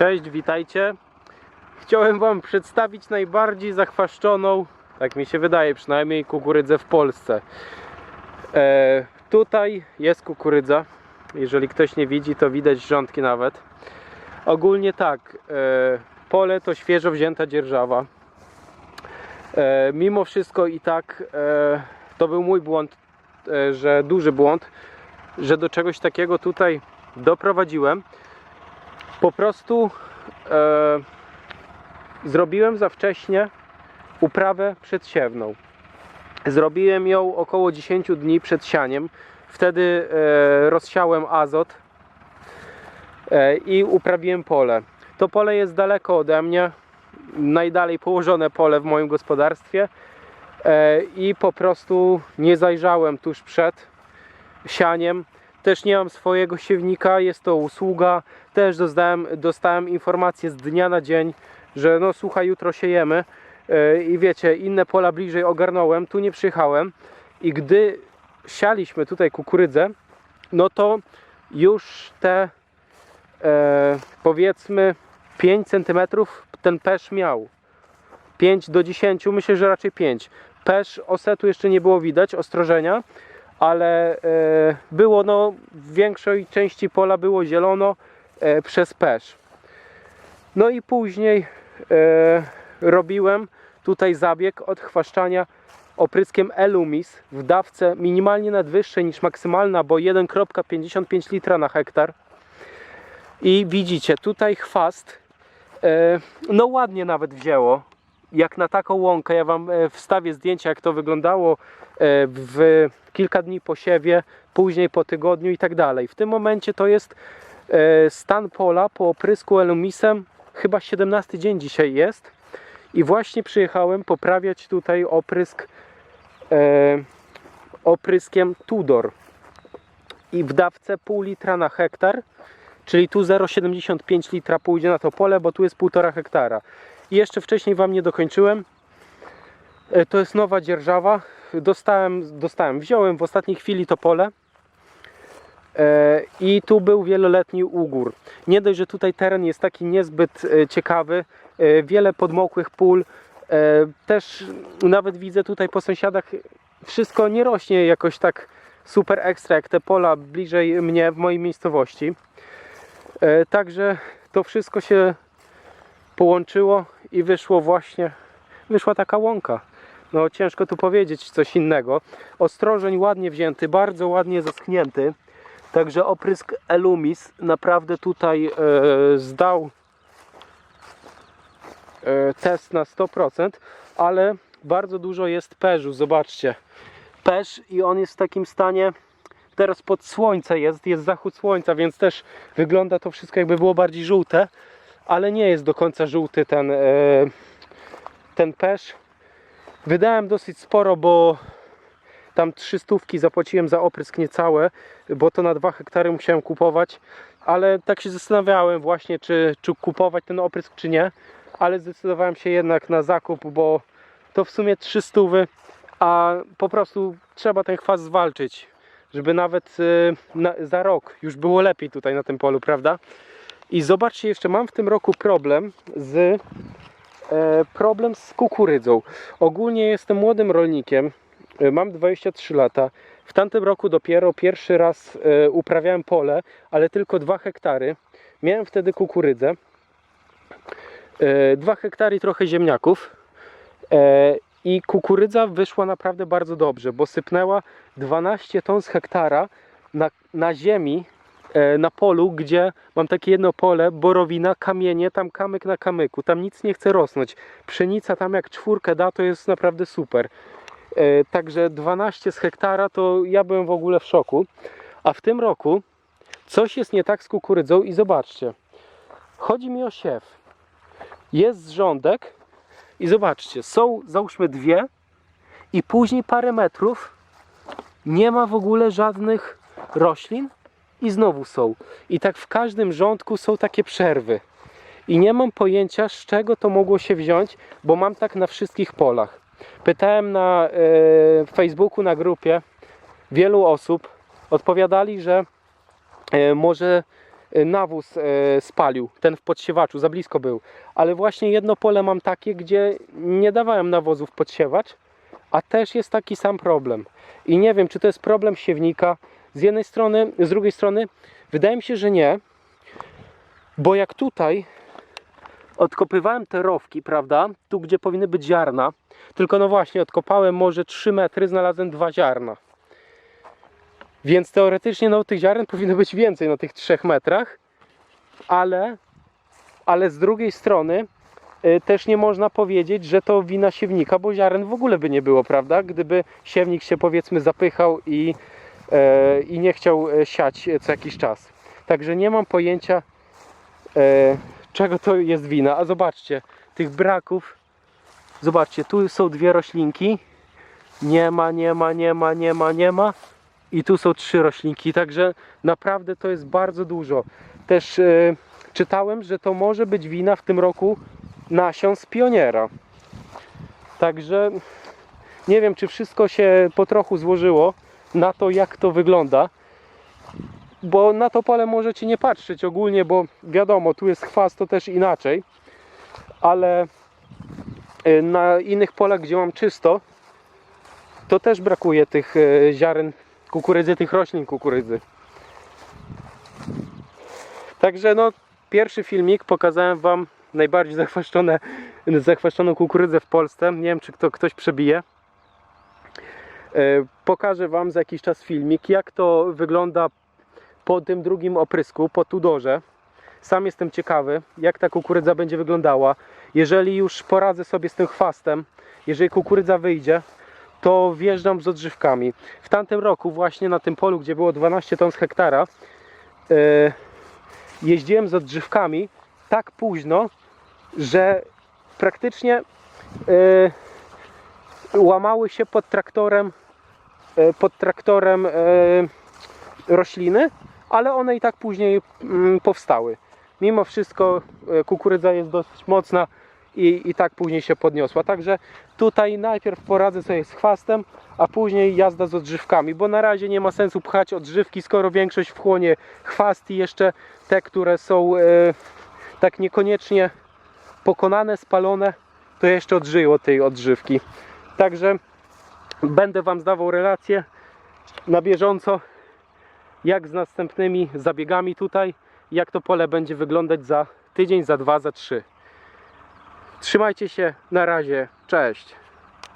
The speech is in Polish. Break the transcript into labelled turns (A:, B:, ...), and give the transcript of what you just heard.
A: Cześć, witajcie. Chciałem Wam przedstawić najbardziej zachwaszczoną, tak mi się wydaje przynajmniej, kukurydzę w Polsce. E, tutaj jest kukurydza. Jeżeli ktoś nie widzi, to widać rządki nawet. Ogólnie tak, e, pole to świeżo wzięta dzierżawa. E, mimo wszystko i tak e, to był mój błąd, e, że duży błąd, że do czegoś takiego tutaj doprowadziłem. Po prostu e, zrobiłem za wcześnie uprawę przedsiewną. Zrobiłem ją około 10 dni przed sianiem. Wtedy e, rozsiałem azot e, i uprawiłem pole. To pole jest daleko ode mnie, najdalej położone pole w moim gospodarstwie e, i po prostu nie zajrzałem tuż przed sianiem. Też nie mam swojego siewnika, jest to usługa. Też dostałem, dostałem informację z dnia na dzień, że no słuchaj, jutro siejemy. E, I wiecie, inne pola bliżej ogarnąłem, tu nie przyjechałem. I gdy sialiśmy tutaj kukurydzę, no to już te e, powiedzmy 5 cm ten pesz miał. 5 do 10, myślę, że raczej 5. Pesz osetu jeszcze nie było widać, ostrożenia, ale e, było no, w większej części pola było zielono e, przez pesz. No i później e, robiłem tutaj zabieg odchwaszczania opryskiem Elumis w dawce minimalnie nadwyższej niż maksymalna, bo 1,55 litra na hektar. I widzicie, tutaj chwast no ładnie nawet wzięło. Jak na taką łąkę, ja Wam e, wstawię zdjęcia jak to wyglądało e, w kilka dni po siewie, później po tygodniu i tak dalej. W tym momencie to jest e, stan pola po oprysku Elumisem, chyba 17 dzień dzisiaj jest. I właśnie przyjechałem poprawiać tutaj oprysk opryskiem Tudor. I w dawce pół litra na hektar, czyli tu 0,75 litra pójdzie na to pole, bo tu jest 1,5 hektara. I jeszcze wcześniej Wam nie dokończyłem. E, To jest nowa dzierżawa. Dostałem, dostałem, wziąłem w ostatniej chwili to pole. E, I tu był wieloletni ugór. Nie dość, że tutaj teren jest taki niezbyt e, ciekawy, wiele podmokłych pól. Też nawet widzę tutaj po sąsiadach wszystko nie rośnie jakoś tak super ekstra jak te pola bliżej mnie w mojej miejscowości. Także to wszystko się połączyło i wyszło właśnie, wyszła taka łąka. No ciężko tu powiedzieć coś innego. Ostrożeń ładnie wzięty, bardzo ładnie zaschnięty. Także oprysk Elumis naprawdę tutaj e, zdał e, test na 100%, ale bardzo dużo jest perzu, zobaczcie. Perz i on jest w takim stanie, teraz pod słońce jest, jest zachód słońca, więc też wygląda to wszystko jakby było bardziej żółte, ale nie jest do końca żółty ten, e, ten pesz. Wydałem dosyć sporo, bo tam trzy stówki zapłaciłem za oprysk niecałe, bo to na 2 hektary musiałem kupować, ale tak się zastanawiałem właśnie, czy, czy kupować ten oprysk, czy nie, ale zdecydowałem się jednak na zakup, bo to w sumie 3 stówy, a po prostu trzeba ten kwas zwalczyć, żeby nawet y, na, za rok już było lepiej tutaj na tym polu, prawda? I zobaczcie, jeszcze mam w tym roku problem z e, problem z kukurydzą. Ogólnie jestem młodym rolnikiem, e, mam 23 lata. W tamtym roku dopiero pierwszy raz e, uprawiałem pole, ale tylko 2 hektary. Miałem wtedy kukurydzę. 2 hektary trochę ziemniaków. I kukurydza wyszła naprawdę bardzo dobrze, bo sypnęła 12 ton z hektara na, na ziemi, na polu, gdzie mam takie jedno pole, borowina, kamienie, tam kamyk na kamyku, tam nic nie chce rosnąć. Pszenica tam jak czwórkę da, to jest naprawdę super. E, Także 12 z hektara to ja byłem w ogóle w szoku. A w tym roku coś jest nie tak z kukurydzą i zobaczcie. Chodzi mi o siew. Jest rządek i zobaczcie, są załóżmy dwie i później parę metrów nie ma w ogóle żadnych roślin i znowu są. I tak w każdym rządku są takie przerwy. I nie mam pojęcia z czego to mogło się wziąć, bo mam tak na wszystkich polach. Pytałem na e, Facebooku, na grupie wielu osób. Odpowiadali, że e, może e, nawóz spalił, ten w podsiewaczu, za blisko był. Ale właśnie jedno pole mam takie, gdzie nie dawałem nawozu w podsiewacz, a też jest taki sam problem. I nie wiem, czy to jest problem siewnika z jednej strony, z drugiej strony wydaje mi się, że nie, bo jak tutaj odkopywałem te rowki, prawda, tu gdzie powinny być ziarna, tylko no właśnie odkopałem może 3 metry, znalazłem dwa ziarna. Więc teoretycznie no, tych ziaren powinno być więcej na tych 3 metrach, ale, ale z drugiej strony y, też nie można powiedzieć, że to wina siewnika, bo ziaren w ogóle by nie było, prawda? Gdyby siewnik się powiedzmy zapychał i, i nie chciał e, siać co jakiś czas. Także nie mam pojęcia, e, czego to jest wina. A zobaczcie, tych braków, zobaczcie, tu są dwie roślinki, nie ma, nie ma, nie ma, nie ma, nie ma. I tu są trzy roślinki, także naprawdę to jest bardzo dużo. Też e, czytałem, że to może być wina w tym roku nasion z pioniera. Także nie wiem, czy wszystko się po trochu złożyło na to, jak to wygląda. Bo na to pole możecie nie patrzeć ogólnie, bo wiadomo, tu jest chwast, to też inaczej. Ale e, na innych polach, gdzie mam czysto, to też brakuje tych e, ziaren kukurydzy, tych roślin kukurydzy. Także no, pierwszy filmik pokazałem Wam najbardziej zachwaszczone, zachwaszczoną kukurydzę w Polsce. Nie wiem, czy to ktoś przebije. E, Pokażę Wam za jakiś czas filmik, jak to wygląda po tym drugim oprysku, po tudorze. Sam jestem ciekawy, jak ta kukurydza będzie wyglądała. Jeżeli już poradzę sobie z tym chwastem, jeżeli kukurydza wyjdzie, to wjeżdżam z odżywkami. W tamtym roku właśnie na tym polu, gdzie było 12 ton z hektara, e, jeździłem z odżywkami tak późno, że praktycznie e, łamały się pod traktorem e, pod traktorem e, rośliny, ale one i tak później mm, powstały. Mimo wszystko e, kukurydza jest dosyć mocna i, i tak później się podniosła. Także tutaj najpierw poradzę sobie z chwastem, a później jazda z odżywkami, bo na razie nie ma sensu pchać odżywki, skoro większość wchłonie chwast i jeszcze te, które są e, tak niekoniecznie pokonane, spalone, to jeszcze odżyją od tej odżywki. Także będę Wam zdawał relacje na bieżąco, jak z następnymi zabiegami tutaj, jak to pole będzie wyglądać za tydzień, za dwa, za trzy. Trzymajcie się, na razie, cześć.